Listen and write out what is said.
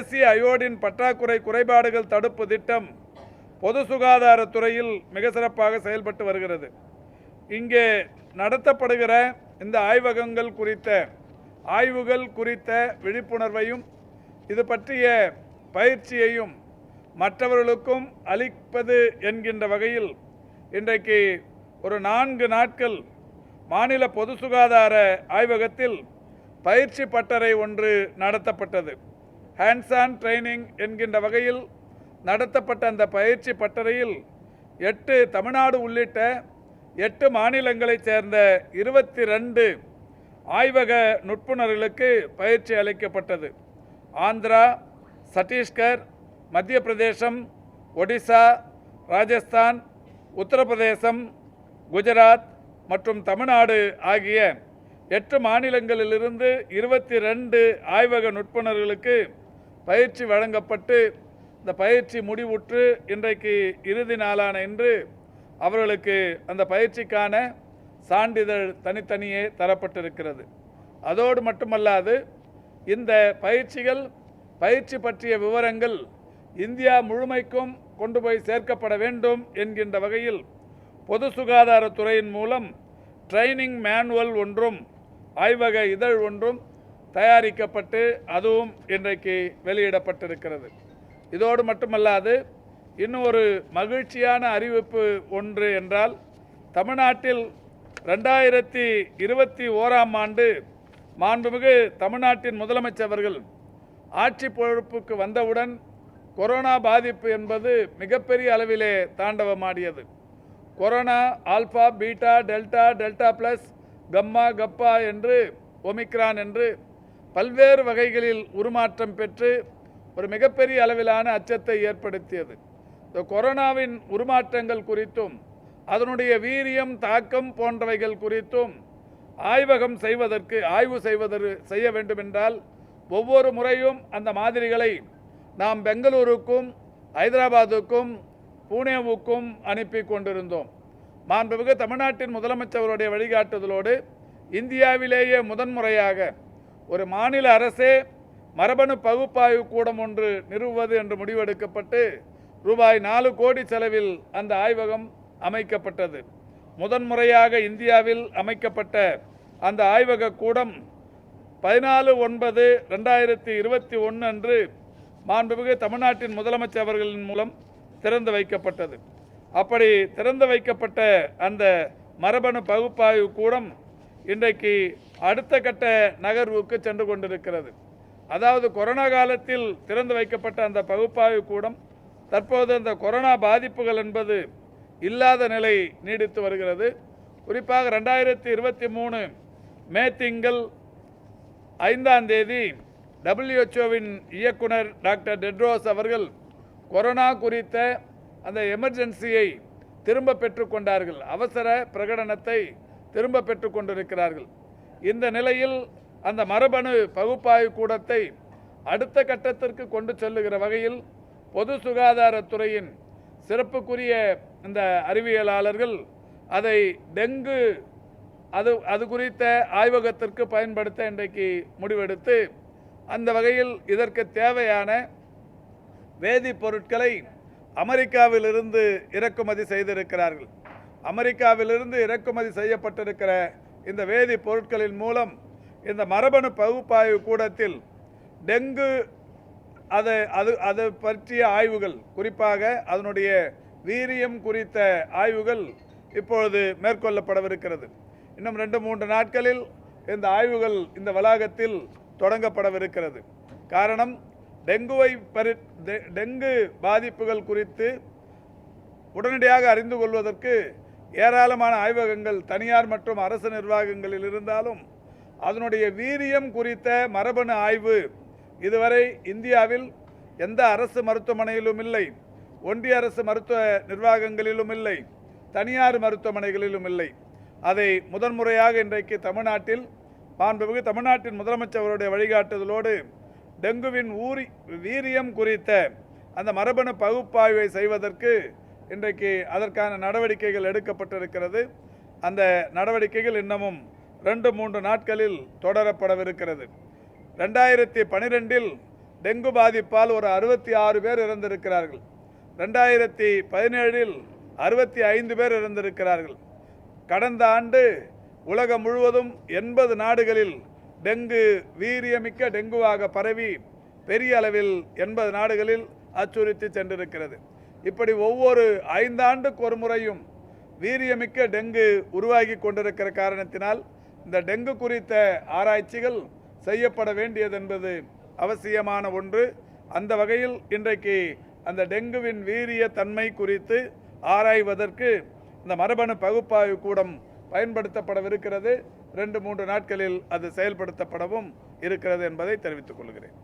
தேசிய அயோடின் பற்றாக்குறை குறைபாடுகள் தடுப்பு திட்டம் பொது சுகாதாரத்துறையில் மிக சிறப்பாக செயல்பட்டு வருகிறது. இங்கே நடத்தப்படுகிற இந்த ஆய்வகங்கள் குறித்த ஆய்வுகள் குறித்த விழிப்புணர்வையும் இது பற்றிய பயிற்சியையும் மற்றவர்களுக்கும் அளிப்பது என்கின்ற வகையில் இன்றைக்கு ஒரு நான்கு நாட்கள் மாநில பொது சுகாதார ஆய்வகத்தில் பயிற்சி பட்டறை ஒன்று நடத்தப்பட்டது. ஹேண்ட்ஸ் ஆன் ட்ரைனிங் என்கின்ற வகையில் நடத்தப்பட்ட அந்த பயிற்சி பட்டறையில் எட்டு தமிழ்நாடு உள்ளிட்ட எட்டு மாநிலங்களைச் சேர்ந்த இருபத்தி ரெண்டு ஆய்வக நுட்புணர்களுக்கு பயிற்சி அளிக்கப்பட்டது. ஆந்திரா சத்தீஸ்கர் மத்திய பிரதேசம் ஒடிசா ராஜஸ்தான் உத்தரப்பிரதேசம் குஜராத் மற்றும் தமிழ்நாடு ஆகிய எட்டு மாநிலங்களிலிருந்து இருபத்தி ரெண்டு ஆய்வக நுட்புணர்களுக்கு பயிற்சி வழங்கப்பட்டு இந்த பயிற்சி முடிவுற்று இன்றைக்கு இறுதி நாளான இன்று அவர்களுக்கு அந்த பயிற்சிக்கான சான்றிதழ் தனித்தனியே தரப்பட்டிருக்கிறது. அதோடு மட்டுமல்லாது இந்த பயிற்சிகள் பயிற்சி பற்றிய விவரங்கள் இந்தியா முழுமைக்கும் கொண்டு போய் சேர்க்கப்பட வேண்டும் என்கின்ற வகையில் பொது சுகாதாரத்துறையின் மூலம் ட்ரைனிங் மேனுவல் ஒன்றும் ஆய்வக இதழ் ஒன்றும் தயாரிக்கப்பட்டு அதுவும் இன்றைக்கு வெளியிடப்பட்டிருக்கிறது. இதோடு மட்டுமல்லாது இன்னும் ஒரு மகிழ்ச்சியான அறிவிப்பு ஒன்று என்றால் தமிழ்நாட்டில் ரெண்டாயிரத்தி இருபத்தி ஓராம் ஆண்டு மாண்புமிகு தமிழ்நாட்டின் முதலமைச்சர்கள் ஆட்சி பொறுப்புக்கு வந்தவுடன் கொரோனா பாதிப்பு என்பது மிகப்பெரிய அளவிலே தாண்டவமாடியது. Corona alpha beta delta delta plus gamma kappa என்று ஒமிக்ரான் என்று பல்வேறு வகைகளில் உருமாற்றம் பெற்று ஒரு மிகப்பெரிய அளவிலான அச்சத்தை ஏற்படுத்தியது. இந்த கொரோனாவின் உருமாற்றங்கள் குறித்தும் அதனுடைய வீரியம் தாக்கம் போன்றவைகள் குறித்தும் ஆய்வகம் செய்வதற்கு ஆய்வு செய்வதற்கு செய்ய வேண்டுமென்றால் ஒவ்வொரு முறையும் அந்த மாதிரிகளை நாம் பெங்களூருக்கும் ஹைதராபாத்துக்கும் பூனேவுக்கும் அனுப்பி கொண்டிருந்தோம். மாண்புமிகு தமிழ்நாட்டின் முதலமைச்சருடைய வழிகாட்டுதலோடு இந்தியாவிலேயே முதன்முறையாக ஒரு மாநில அரசே மரபணு பகுப்பாய்வு கூடம் ஒன்று நிறுவுவது என்று முடிவெடுக்கப்பட்டு ரூபாய் நாலு கோடி செலவில் அந்த ஆய்வகம் அமைக்கப்பட்டது. முதன்முறையாக இந்தியாவில் அமைக்கப்பட்ட அந்த ஆய்வக கூடம் பதினாலு ஒன்பது ரெண்டாயிரத்தி இருபத்தி ஒன்று அன்று மாண்புமிகு தமிழ்நாட்டின் முதலமைச்சர் அவர்களின் மூலம் திறந்து வைக்கப்பட்டது. அப்படி திறந்து வைக்கப்பட்ட அந்த மரபணு பகுப்பாய்வு கூடம் இன்றைக்கு அடுத்த கட்ட நகர்வுக்கு சென்று கொண்டிருக்கிறது. அதாவது கொரோனா காலத்தில் திறந்து வைக்கப்பட்ட அந்த பகுப்பாய்வு கூடம் தற்போது அந்த கொரோனா பாதிப்புகள் என்பது இல்லாத நிலை நீடித்து வருகிறது. குறிப்பாக ரெண்டாயிரத்தி இருபத்தி மூணு மே திங்கள் ஐந்தாம் தேதி டபிள்யூஹெச்ஓவின் இயக்குனர் டாக்டர் டெட்ரோஸ் அவர்கள் கொரோனா குறித்த அந்த எமர்ஜென்சியை திரும்ப பெற்றுக்கொண்டார்கள் அவசர பிரகடனத்தை திரும்ப பெற்றுக்கொண்டிருக்கிறார்கள் இந்த நிலையில் அந்த மரபணு பகுப்பாய்வு கூடத்தை அடுத்த கட்டத்திற்கு கொண்டு செல்லுகிற வகையில் பொது சுகாதாரத்துறையின் சிறப்புக்குரிய இந்த அறிவியலாளர்கள் அதை டெங்கு அது அது குறித்த ஆய்வகத்திற்கு பயன்படுத்த இன்றைக்கு முடிவெடுத்து அந்த வகையில் இதற்கு தேவையான வேதிப்பொருட்களை அமெரிக்காவிலிருந்து இறக்குமதி செய்திருக்கிறார்கள். அமெரிக்காவிலிருந்து இறக்குமதி செய்யப்பட்டிருக்கிற இந்த வேதிப் பொருட்களின் மூலம் இந்த மரபணு பகுப்பாய்வு கூடத்தில் டெங்கு அது அது அது பற்றிய ஆய்வுகள் குறிப்பாக அதனுடைய வீரியம் குறித்த ஆய்வுகள் இப்பொழுது மேற்கொள்ளப்படவிருக்கிறது. இன்னும் ரெண்டு மூன்று நாட்களில் இந்த ஆய்வுகள் இந்த வளாகத்தில் தொடங்கப்படவிருக்கிறது. காரணம் டெங்குவை பரி டெ- டெங்கு பாதிப்புகள் குறித்து உடனடியாக அறிந்து கொள்வதற்கு ஏராளமான ஆய்வகங்கள் தனியார் மற்றும் அரசு நிர்வாகங்களில் இருந்தாலும் அதனுடைய வீரியம் குறித்த மரபணு ஆய்வு இதுவரை இந்தியாவில் எந்த அரசு மருத்துவமனையிலும் இல்லை ஒன்றிய அரசு மருத்துவ நிர்வாகங்களிலும் இல்லை தனியார் மருத்துவமனைகளிலும் இல்லை. அதை முதன்முறையாக இன்றைக்கு தமிழ்நாட்டில் மாண்புமிகு தமிழ்நாட்டின் முதலமைச்சர் அவருடைய வழிகாட்டுதலோடு டெங்குவின் ஊரி வீரியம் குறித்த அந்த மரபணு பகுப்பாய்வை செய்வதற்கு இன்றைக்கு அதற்கான நடவடிக்கைகள் எடுக்கப்பட்டிருக்கிறது. அந்த நடவடிக்கைகள் இன்னமும் ரெண்டு மூன்று நாட்களில் தொடரப்படவிருக்கிறது. ரெண்டாயிரத்தி பனிரெண்டில் டெங்கு பாதிப்பால் ஒரு அறுபத்தி ஆறு பேர் இறந்திருக்கிறார்கள். ரெண்டாயிரத்தி பதினேழில் அறுபத்தி ஐந்து பேர் இறந்திருக்கிறார்கள். கடந்த ஆண்டு உலகம் முழுவதும் எண்பது நாடுகளில் டெங்கு வீரியமிக்க டெங்குவாக பரவி பெரிய அளவில் எண்பது நாடுகளில் அச்சுறுத்தி சென்றிருக்கிறது. இப்படி ஒவ்வொரு ஐந்தாண்டுக்கு ஒரு முறையும் வீரியமிக்க டெங்கு உருவாகி கொண்டிருக்கிற காரணத்தினால் இந்த டெங்கு குறித்த ஆராய்ச்சிகள் செய்யப்பட வேண்டியது என்பது அவசியமான ஒன்று. அந்த வகையில் இன்றைக்கு அந்த டெங்குவின் வீரிய தன்மை குறித்து ஆராய்வதற்கு இந்த மரபணு பகுப்பாய்வு கூடம் பயன்படுத்தப்படவிருக்கிறது. ரெண்டு மூன்று நாட்களில் அது செயல்படுத்தப்படவும் இருக்கிறது என்பதை தெரிவித்துக் கொள்கிறேன்.